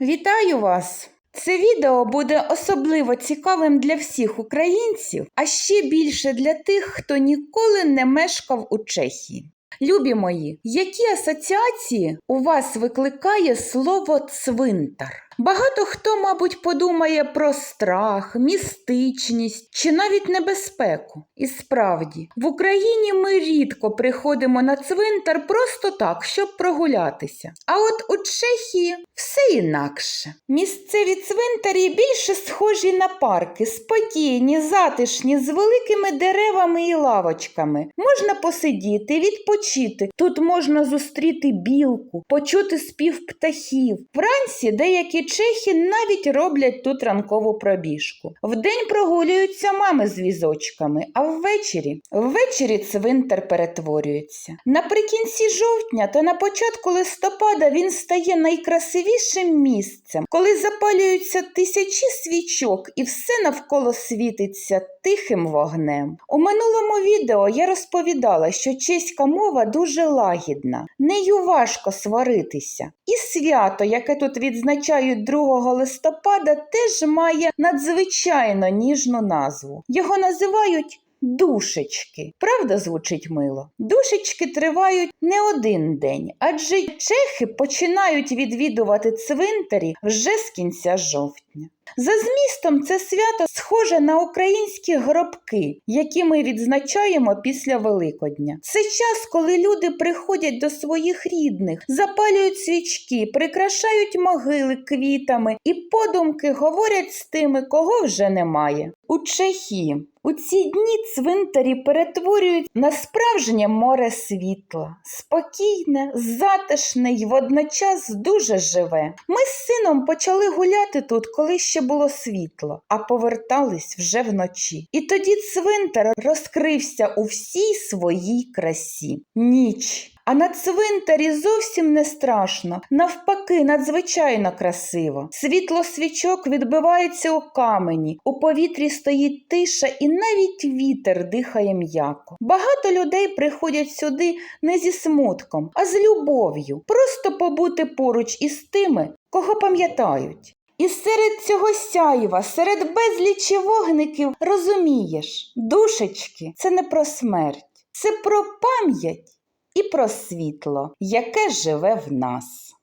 Вітаю вас! Це відео буде особливо цікавим для всіх українців, а ще більше для тих, хто ніколи не мешкав у Чехії. Любі мої, які асоціації у вас викликає слово цвинтар? Багато хто, мабуть, подумає про страх, містичність чи навіть небезпеку. І справді, в Україні ми рідко приходимо на цвинтар просто так, щоб прогулятися. А от у Чехії все інакше. Місцеві цвинтарі більше схожі на парки, спокійні, затишні, з великими деревами і лавочками. Можна посидіти, відпочити. Тут можна зустріти білку, почути спів птахів. Вранці деякі чехи навіть роблять тут ранкову пробіжку. Вдень прогулюються мами з візочками, а ввечері ввечері цвинтар перетворюється. Наприкінці жовтня та на початку листопада він стає найкрасивішим місцем, коли запалюються тисячі свічок і все навколо світиться тихим вогнем. У минулому відео я розповідала, що чеська мова дуже лагідна, нею важко сваритися. І свято, яке тут відзначають 2 листопада, теж має надзвичайно ніжну назву. Його називають Душечки. Правда звучить мило? Душечки тривають не один день, адже чехи починають відвідувати цвинтарі вже з кінця жовтня. За змістом це свято схоже на українські гробки, які ми відзначаємо після Великодня. Це час, коли люди приходять до своїх рідних, запалюють свічки, прикрашають могили квітами і подумки говорять з тими, кого вже немає. У Чехії у ці дні цвинтарі перетворюють на справжнє море світла, спокійне, затишне й водночас дуже живе. Ми з сином почали гуляти тут, коли ще було світло, а повертались вже вночі. І тоді цвинтар розкрився у всій своїй красі. Ніч. А на цвинтарі зовсім не страшно, навпаки, надзвичайно красиво. Світло свічок відбивається у камені, у повітрі стоїть тиша, і навіть вітер дихає м'яко. Багато людей приходять сюди не зі смутком, а з любов'ю, просто побути поруч із тими, кого пам'ятають. І серед цього сяєва, серед безлічі вогників розумієш, душечки це не про смерть, це про пам'ять і про світло, яке живе в нас.